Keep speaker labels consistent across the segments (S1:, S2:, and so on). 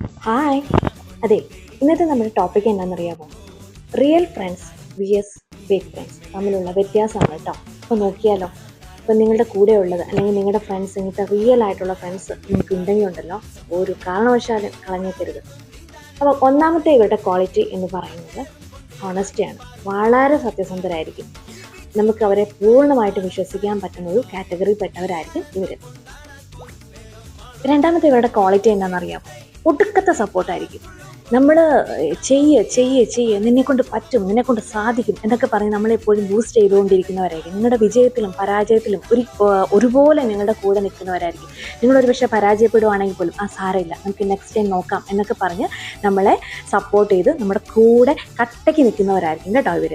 S1: Hi അതെ ഇന്നത്തെ നമ്മുടെ ടോപ്പിക് എന്താണെന്നറിയാമോ real friends V S fake friends തമ്മിലുള്ള വ്യത്യാസമാണ് കേട്ടോ അപ്പോൾ നോക്കിയാലോ ഇപ്പം നിങ്ങളുടെ കൂടെ ഉള്ളത് അല്ലെങ്കിൽ നിങ്ങളുടെ ഫ്രണ്ട്സ് ഇങ്ങനത്തെ റിയൽ ആയിട്ടുള്ള ഫ്രണ്ട്സ് നിങ്ങൾക്ക് ഉണ്ടെങ്കിൽ ഉണ്ടല്ലോ ഒരു കാരണവശാലും കളഞ്ഞേക്കരുത്. അപ്പോൾ ഒന്നാമത്തെ ഇവരുടെ ക്വാളിറ്റി എന്ന് പറയുന്നത് ഹോണസ്റ്റിയാണ് വളരെ സത്യസന്ധരായിരിക്കും. നമുക്ക് അവരെ പൂർണമായിട്ട് വിശ്വസിക്കാൻ പറ്റുന്ന ഒരു കാറ്റഗറിയിൽപ്പെട്ടവരായിരിക്കും ഇവർ രണ്ടാമത്തെ ഇവരുടെ ക്വാളിറ്റി എന്താണെന്നറിയാം ഒടുക്കത്തെ സപ്പോർട്ടായിരിക്കും. നമ്മൾ ചെയ്യ ചെയ്യ് ചെയ്യ് നിന്നെ കൊണ്ട് പറ്റും നിന്നെ കൊണ്ട് സാധിക്കും എന്നൊക്കെ പറഞ്ഞ് നമ്മളെപ്പോഴും ബൂസ്റ്റ് ചെയ്തുകൊണ്ടിരിക്കുന്നവരായിരിക്കും. നിങ്ങളുടെ വിജയത്തിലും പരാജയത്തിലും ഒരു ഒരുപോലെ നിങ്ങളുടെ കൂടെ നിൽക്കുന്നവരായിരിക്കും. നിങ്ങളൊരു പക്ഷേ പരാജയപ്പെടുവാണെങ്കിൽ പോലും ആ സാരമില്ല നമുക്ക് നെക്സ്റ്റ് ടൈം നോക്കാം എന്നൊക്കെ പറഞ്ഞ് നമ്മളെ സപ്പോർട്ട് ചെയ്ത് നമ്മുടെ കൂടെ കട്ടയ്ക്ക് നിൽക്കുന്നവരായിരിക്കും കേട്ടോ ഇവർ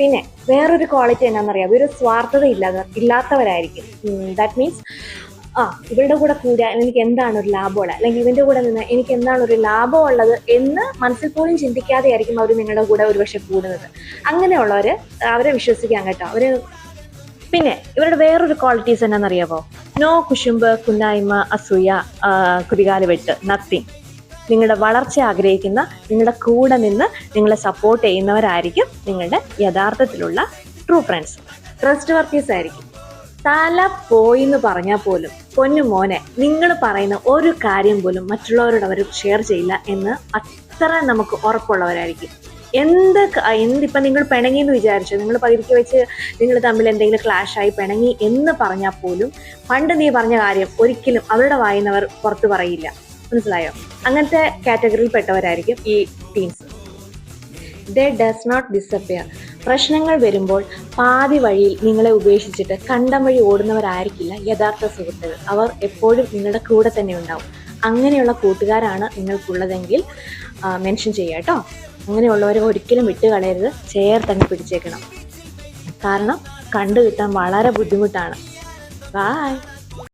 S1: പിന്നെ വേറൊരു ക്വാളിറ്റി എന്നാണെന്നറിയാം ഇവർ സ്വാർത്ഥത ഇല്ലാതെ ഇല്ലാത്തവരായിരിക്കും ദാറ്റ് മീൻസ് ആ ഇവരുടെ കൂടെ കൂടിയാൽ എനിക്ക് എന്താണ് ഒരു ലാഭമുള്ളത് അല്ലെങ്കിൽ ഇവന്റെ കൂടെ നിന്ന് എനിക്ക് എന്താണ് ഒരു ലാഭം ഉള്ളത് എന്ന് മനസ്സിൽ പോലും ചിന്തിക്കാതെ ആയിരിക്കും അവർ നിങ്ങളുടെ കൂടെ ഒരുപക്ഷെ കൂടുന്നത്. അങ്ങനെയുള്ളവർ അവരെ വിശ്വസിക്കാൻ കേട്ടോ. അവർ പിന്നെ ഇവരുടെ വേറൊരു ക്വാളിറ്റീസ് എന്നാണെന്നറിയാമോ നോ കുശുമ്പ് കുന്നായ്മ അസൂയ കുതികാൽ വെട്ട് നത്തിങ് നിങ്ങളുടെ വളർച്ച ആഗ്രഹിക്കുന്ന നിങ്ങളുടെ കൂടെ നിന്ന് നിങ്ങളെ സപ്പോർട്ട് ചെയ്യുന്നവരായിരിക്കും നിങ്ങളുടെ യഥാർത്ഥത്തിലുള്ള ട്രൂ ഫ്രണ്ട്സ് ട്രസ്റ്റ് വർക്കീസ് ആയിരിക്കും. തല പോയി എന്ന് പറഞ്ഞാൽ പോലും പൊന്നു മോനെ നിങ്ങൾ പറയുന്ന ഒരു കാര്യം പോലും മറ്റുള്ളവരോട് അവർ ഷെയർ ചെയ്യില്ല എന്ന് അത്ര നമുക്ക് ഉറപ്പുള്ളവരായിരിക്കും. എന്ത് എന്തിപ്പം നിങ്ങൾ പിണങ്ങി എന്ന് വിചാരിച്ചു? നിങ്ങൾ പകുതിക്ക് വെച്ച് നിങ്ങൾ തമ്മിൽ എന്തെങ്കിലും ക്ലാഷ് ആയി പിണങ്ങി എന്ന് പറഞ്ഞാൽ പോലും പണ്ട് നീ പറഞ്ഞ കാര്യം ഒരിക്കലും അവരുടെ വായിന്നവർ പുറത്ത് പറയില്ല. മനസ്സിലായോ? അങ്ങനത്തെ കാറ്റഗറിയിൽ പെട്ടവരായിരിക്കും ഈ teams the does not disappear പ്രശ്നങ്ങൾ വരുമ്പോൾ പാതി വഴിയിൽ നിങ്ങളെ ഉപേക്ഷിച്ചിട്ട് കണ്ടം വഴി ഓടുന്നവരായിരിക്കില്ല യഥാർത്ഥ സുഹൃത്തുക്കൾ. അവർ എപ്പോഴും നിങ്ങളുടെ കൂടെ തന്നെ ഉണ്ടാവും. അങ്ങനെയുള്ള കൂട്ടുകാരാണ് നിങ്ങൾക്കുള്ളതെങ്കിൽ മെൻഷൻ ചെയ്യുക കേട്ടോ. അങ്ങനെയുള്ളവരെ ഒരിക്കലും വിട്ടുകളയരുത്. ചേർത്തങ്ങ് പിടിച്ചേക്കണം. കാരണം കണ്ടു കിട്ടാൻ വളരെ ബുദ്ധിമുട്ടാണ്. ബായ്